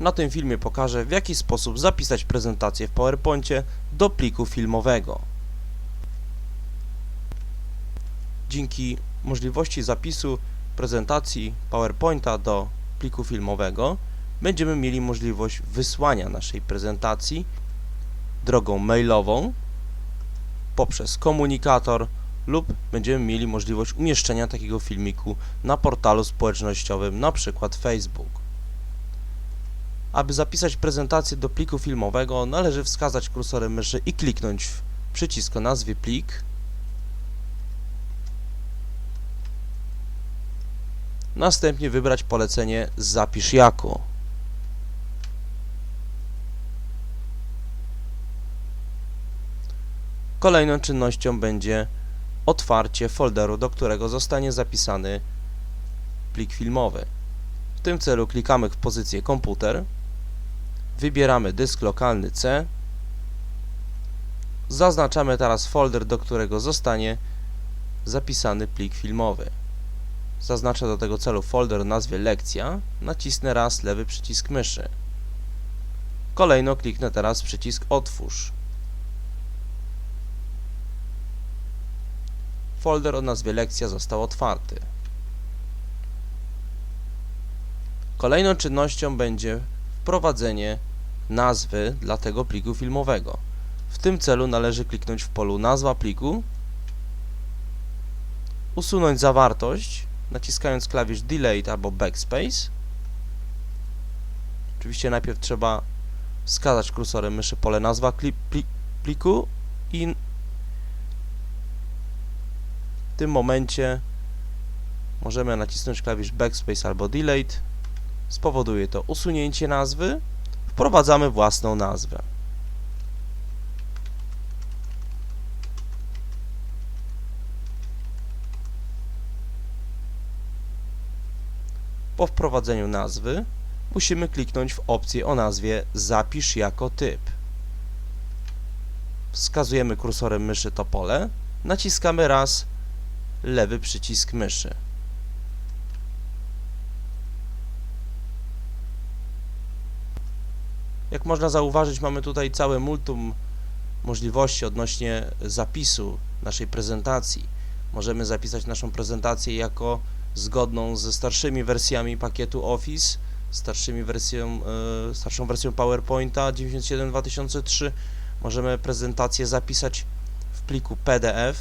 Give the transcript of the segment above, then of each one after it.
Na tym filmie pokażę w jaki sposób zapisać prezentację w PowerPoincie do pliku filmowego. Dzięki możliwości zapisu prezentacji PowerPointa do pliku filmowego będziemy mieli możliwość wysłania naszej prezentacji drogą mailową poprzez komunikator lub będziemy mieli możliwość umieszczenia takiego filmiku na portalu społecznościowym, na przykład Facebook. Aby zapisać prezentację do pliku filmowego, należy wskazać kursorem myszy i kliknąć w przycisk o nazwie plik. Następnie wybrać polecenie Zapisz jako. Kolejną czynnością będzie otwarcie folderu, do którego zostanie zapisany plik filmowy. W tym celu klikamy w pozycję komputer, wybieramy dysk lokalny C, zaznaczamy teraz folder, do którego zostanie zapisany plik filmowy. Zaznaczę do tego celu folder nazwie lekcja, nacisnę raz lewy przycisk myszy. Kolejno kliknę teraz przycisk otwórz. Folder o nazwie lekcja został otwarty. Kolejną czynnością będzie wprowadzenie nazwy dla tego pliku filmowego. W tym celu należy kliknąć w polu nazwa pliku, usunąć zawartość, naciskając klawisz Delete albo Backspace. Oczywiście najpierw trzeba wskazać kursorem myszy pole nazwa pliku i w tym momencie możemy nacisnąć klawisz Backspace albo Delete. Spowoduje to usunięcie nazwy. Wprowadzamy własną nazwę. Po wprowadzeniu nazwy musimy kliknąć w opcję o nazwie Zapisz jako typ. Wskazujemy kursorem myszy to pole, naciskamy raz lewy przycisk myszy. Jak można zauważyć, mamy tutaj całe multum możliwości odnośnie zapisu naszej prezentacji. Możemy zapisać naszą prezentację jako zgodną ze starszymi wersjami pakietu Office, starszymi wersją, e, starszą wersją PowerPointa 97 2003. Możemy prezentację zapisać w pliku PDF,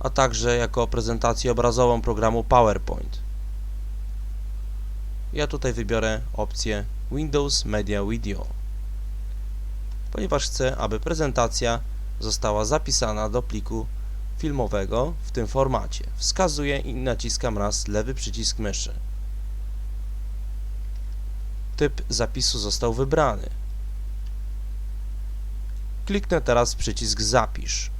a także jako prezentację obrazową programu PowerPoint. Ja tutaj wybiorę opcję Windows Media Video, ponieważ chcę, aby prezentacja została zapisana do pliku filmowego w tym formacie. Wskazuję i naciskam raz lewy przycisk myszy. Typ zapisu został wybrany. Kliknę teraz przycisk Zapisz.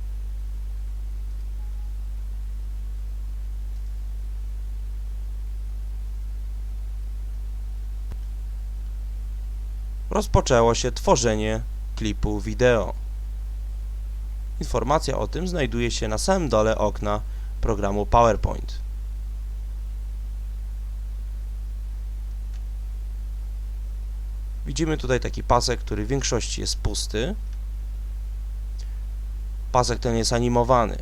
Rozpoczęło się tworzenie klipu wideo. Informacja o tym znajduje się na samym dole okna programu PowerPoint. Widzimy tutaj taki pasek, który w większości jest pusty. Pasek ten jest animowany.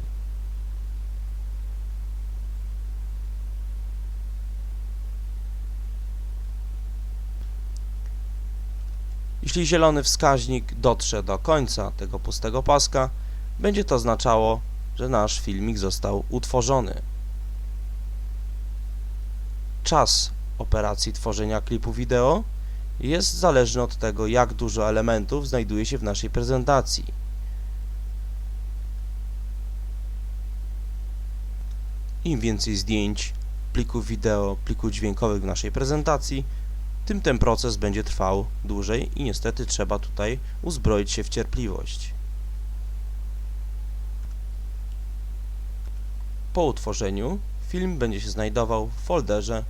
Jeśli zielony wskaźnik dotrze do końca tego pustego paska, będzie to oznaczało, że nasz filmik został utworzony. Czas operacji tworzenia klipu wideo jest zależny od tego, jak dużo elementów znajduje się w naszej prezentacji. Im więcej zdjęć, plików wideo, plików dźwiękowych w naszej prezentacji, tym ten proces będzie trwał dłużej i niestety trzeba tutaj uzbroić się w cierpliwość. Po utworzeniu film będzie się znajdował w folderze,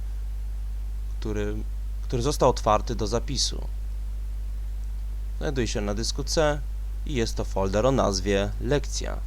który, który został otwarty do zapisu. Znajduje się na dysku C i jest to folder o nazwie lekcja.